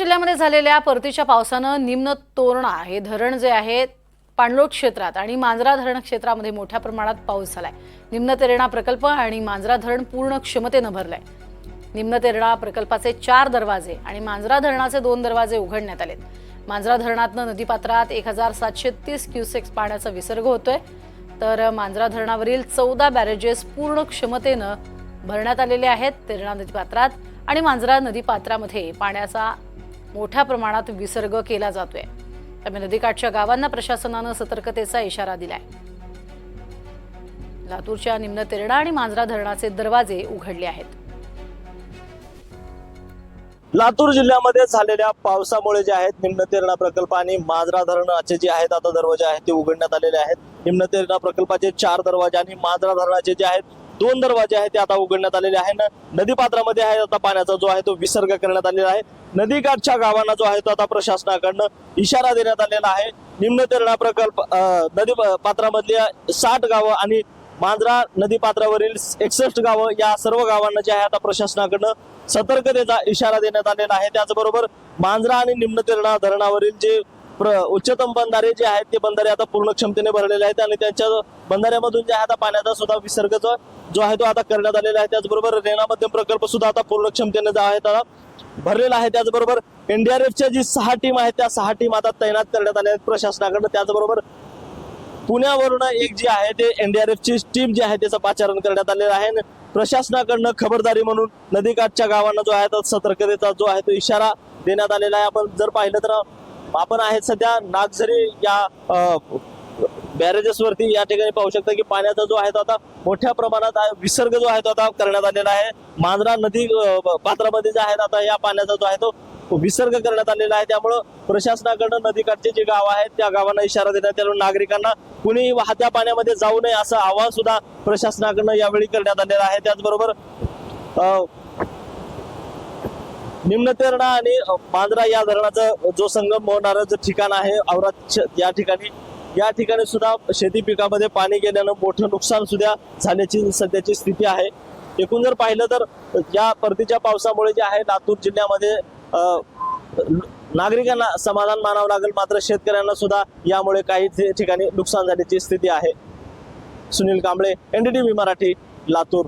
जिल्ह्यामध्ये झालेल्या परतीच्या पावसानं निम्न तोरणा हे धरण जे आहे पाणलोट क्षेत्रात आणि मांजरा धरण क्षेत्रामध्ये मोठ्या प्रमाणात पाऊस झालाय. निम्न तेरणा प्रकल्प आणि मांजरा धरण पूर्ण क्षमतेनं भरलंय. निम्न तेरणा प्रकल्पाचे चार दरवाजे आणि मांजरा धरणाचे दोन दरवाजे उघडण्यात आलेत. मांजरा धरणातनं नदीपात्रात एक हजार सातशे तीस क्युसेक्स पाण्याचा विसर्ग होतोय. तर मांजरा धरणावरील चौदा बॅरेजेस पूर्ण क्षमतेनं भरण्यात आलेले आहेत. तेरणा नदीपात्रात आणि मांजरा नदीपात्रामध्ये पाण्याचा मोठ्या प्रमाणात विसर्ग केला जातोय. त्यामुळे नदीकाठच्या गावांना प्रशासनानं सतर्कतेचा इशारा दिलाय. लातूरच्या निम्न तेरणा आणि मांजरा धरणाचे दरवाजे उघडले आहेत. लातूर जिल्ह्यामध्ये झालेल्या पावसामुळे जे आहेत निम्न तेरणा प्रकल्प आणि मांजरा धरणाचे जे आहेत आता दरवाजे आहेत ते उघडण्यात आलेले आहेत. निम्न तेरणा प्रकल्पाचे चार दरवाजे आणि मांजरा धरणाचे जे आहेत दोन दरवाजे आहेत ते आता उघडण्यात आलेले आहे नदीपात्रामध्ये आहे आता पाण्याचा जो आहे तो विसर्ग करण्यात आलेला आहे. नदीकाठच्या गावांना जो आहे तो आता प्रशासनाकडनं इशारा देण्यात आलेला आहे. निम्न तेरणा प्रकल्प नदी पात्रामधल्या साठ गावं आणि मांजरा नदी पात्रावरील एकसष्ट गावं या सर्व गावांना जे आहे आता प्रशासनाकडनं सतर्कतेचा इशारा देण्यात आलेला आहे. त्याचबरोबर मांजरा आणि निम्न तेरणा धरणावरील जे प्र उच्चतम बंधारे जे आहेत ते बंधारे आता पूर्ण क्षमतेने भरलेले आहेत आणि त्यांच्या बंधाऱ्यामधून जे आहे आता पाण्याचा सुद्धा विसर्ग जो आहे तो आता करण्यात आलेला आहे. त्याचबरोबर रेणा मध्यम प्रकल्प सुद्धा आता पूर्ण क्षमतेने जो आहे त्याला भरलेला आहे. त्याचबरोबर एनडीआरएफच्या जी सहा टीम आहेत त्या सहा टीम आता तैनात करण्यात आल्या आहेत प्रशासनाकडनं. त्याचबरोबर पुण्यावरून एक जी आहे ते एनडीआरएफची टीम जी आहे त्याचं पाचारण करण्यात आलेलं आहे. प्रशासनाकडनं खबरदारी म्हणून नदीकाठच्या गावांना जो आहे तो सतर्कतेचा जो आहे तो इशारा देण्यात आलेला आहे. आपण जर पाहिलं तर आपण आहेत सध्या नागझरी या बॅरेजेस वरती या ठिकाणी पाहू शकता की पाण्याचा जो आहे तो आता मोठ्या प्रमाणात विसर्ग जो आहे तो आता करण्यात आलेला आहे. मांजरा नदी पात्रामध्ये जो आहे आता या पाण्याचा जो आहे तो विसर्ग करण्यात आलेला आहे. त्यामुळं प्रशासनाकडनं नदीकाठचे जे गाव आहेत त्या गावांना इशारा देण्यात आला. नागरिकांना कुणी वाहत्या पाण्यामध्ये जाऊ नये असं आवाहन सुद्धा प्रशासनाकडनं यावेळी करण्यात आलेलं आहे. त्याचबरोबर निम्न तेरणा आणि मांजरा या धरणाचा जो संगम होणारं जे ठिकाण आहे औरात या ठिकाणी या ठिकाणी सुद्धा शेती पिकामध्ये पाणी गेल्यानं मोठं नुकसान सुद्धा झाल्याची सध्याची स्थिती आहे. एकूण जर पाहिलं तर या परतीच्या पावसामुळे जे आहे लातूर जिल्ह्यामध्ये नागरिकांना समाधान मानावं लागेल मात्र शेतकऱ्यांना सुद्धा यामुळे काही ठिकाणी नुकसान झाल्याची स्थिती आहे. सुनील कांबळे एनडीटीव्ही मराठी लातूर.